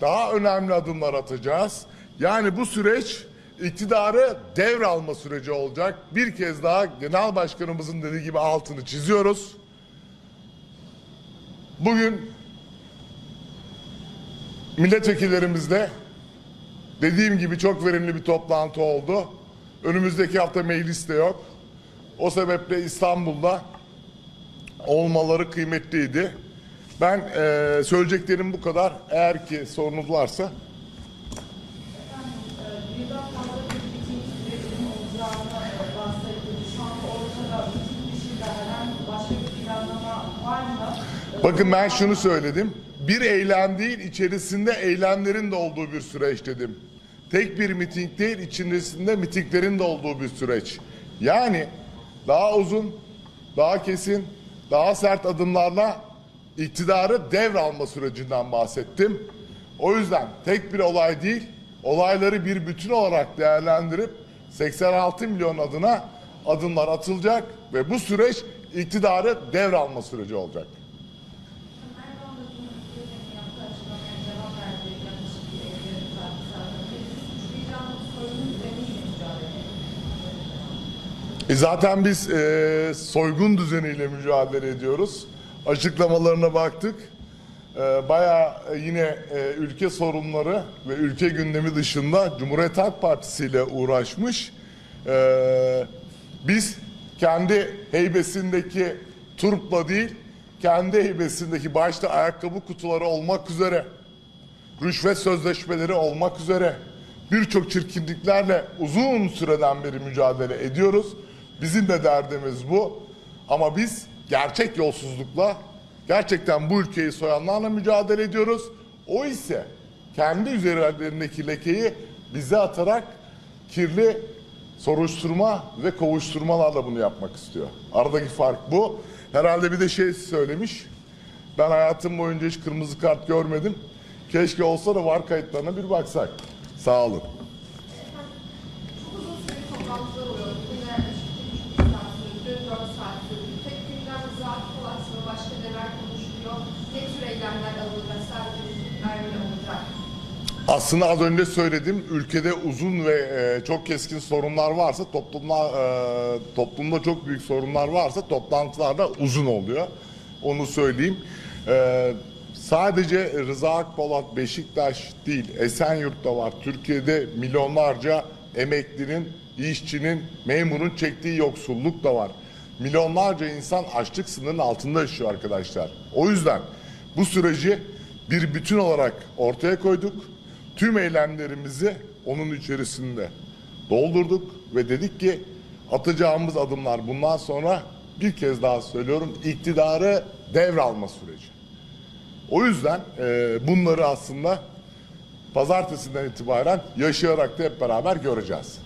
daha önemli adımlar atacağız. Yani bu süreç iktidarı devralma süreci olacak. Bir kez daha genel başkanımızın dediği gibi altını çiziyoruz. Bugün milletvekillerimizle dediğim gibi çok verimli bir toplantı oldu. Önümüzdeki hafta meclis de yok. O sebeple İstanbul'da olmaları kıymetliydi. Ben eee söyleyeceklerim bu kadar. Eğer ki sorunuz varsa e? E, Bakın ben şunu söyledim. Bir eylem değil, içerisinde eylemlerin de olduğu bir süreç dedim. Tek bir miting değil, içerisinde mitinglerin de olduğu bir süreç. Yani daha uzun, daha kesin, daha sert adımlarla iktidarı devralma sürecinden bahsettim. O yüzden tek bir olay değil, olayları bir bütün olarak değerlendirip 86 milyon adına adımlar atılacak ve bu süreç iktidarı devralma süreci olacak. E zaten biz e, soygun düzeniyle mücadele ediyoruz. Açıklamalarına baktık. E, bayağı e, yine e, ülke sorunları ve ülke gündemi dışında Cumhuriyet Halk Partisi ile uğraşmış. E, biz kendi heybesindeki turpla değil, kendi heybesindeki başta ayakkabı kutuları olmak üzere rüşvet sözleşmeleri olmak üzere birçok çirkinliklerle uzun süreden beri mücadele ediyoruz. Bizim de derdimiz bu. Ama biz gerçek yolsuzlukla, gerçekten bu ülkeyi soyanlarla mücadele ediyoruz. O ise kendi üzerlerindeki lekeyi bize atarak kirli soruşturma ve kovuşturmalarla bunu yapmak istiyor. Aradaki fark bu. Herhalde bir de şey söylemiş. Ben hayatım boyunca hiç kırmızı kart görmedim. Keşke olsa da var kayıtlarına bir baksak. Sağ olun. Çok uzun süre toplantılar oluyor. Bir buçuk saat Aslında az önce söyledim. Ülkede uzun ve e, çok keskin sorunlar varsa toplumda e, toplumda çok büyük sorunlar varsa toplantılar da uzun oluyor. Onu söyleyeyim. E, sadece Rıza Akpolat, Beşiktaş değil, Esenyurt'ta var. Türkiye'de milyonlarca emeklinin, işçinin, memurun çektiği yoksulluk da var. Milyonlarca insan açlık sınırının altında yaşıyor arkadaşlar. O yüzden bu süreci bir bütün olarak ortaya koyduk. Tüm eylemlerimizi onun içerisinde doldurduk ve dedik ki atacağımız adımlar bundan sonra bir kez daha söylüyorum iktidarı devralma süreci. O yüzden e, bunları aslında pazartesinden itibaren yaşayarak da hep beraber göreceğiz.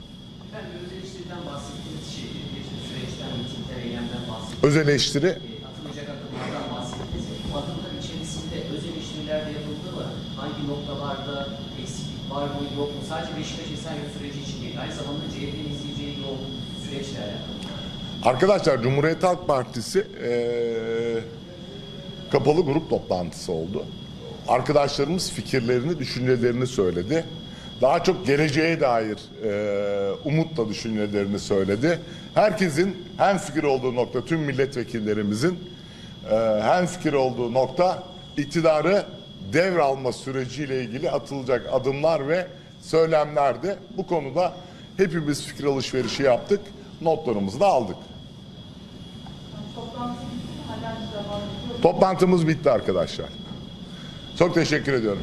Ben öz eleştiriden bahsettiğiniz şey, geçmiş süreçten, eylemden bahsettiniz. Öz eleştiri E, atılacak adımlardan bahsettiniz. Bu adımlar içerisinde öz eleştiriler mı? Hangi noktalarda eksiklik var mı, yok mu? Sadece Beşiktaş Esenyurt süreci için değil, aynı zamanda CHP'nin izleyeceği yol süreçle alakalı. Arkadaşlar Cumhuriyet Halk Partisi eee, kapalı grup toplantısı oldu. Arkadaşlarımız fikirlerini, düşüncelerini söyledi. Daha çok geleceğe dair eee, umutla düşüncelerini söyledi. Herkesin hem fikir olduğu nokta, tüm milletvekillerimizin eee hem fikir olduğu nokta iktidarı devralma süreciyle ilgili atılacak adımlar ve söylemlerdi. Bu konuda hepimiz fikir alışverişi yaptık, notlarımızı da aldık. Toplantımız bitti arkadaşlar. Çok teşekkür ediyorum.